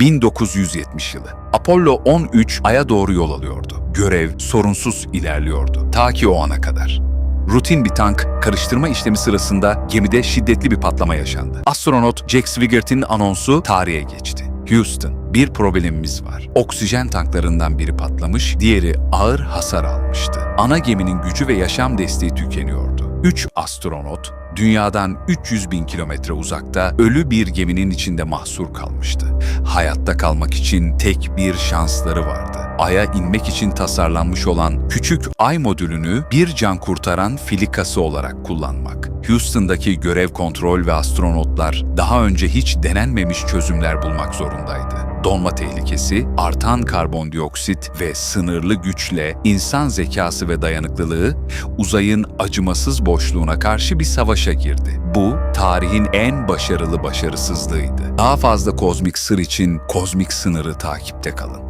1970 yılı. Apollo 13 Ay'a doğru yol alıyordu. Görev sorunsuz ilerliyordu. Ta ki o ana kadar. Rutin bir tank karıştırma işlemi sırasında gemide şiddetli bir patlama yaşandı. Astronot Jack Swiggert'in anonsu tarihe geçti. Houston, bir problemimiz var. Oksijen tanklarından biri patlamış, diğeri ağır hasar almıştı. Ana geminin gücü ve yaşam desteği tükeniyordu. Üç astronot, dünyadan 300 bin kilometre uzakta ölü bir geminin içinde mahsur kalmıştı. Hayatta kalmak için tek bir şansları vardı. Ay'a inmek için tasarlanmış olan küçük ay modülünü bir can kurtaran filikası olarak kullanmak. Houston'daki görev kontrol ve astronotlar daha önce hiç denenmemiş çözümler bulmak zorundaydı. Donma tehlikesi, artan karbondioksit ve sınırlı güçle insan zekası ve dayanıklılığı uzayın acımasız boşluğuna karşı bir savaşa girdi. Bu tarihin en başarılı başarısızlığıydı. Daha fazla kozmik sır için kozmik sınırı takipte kalın.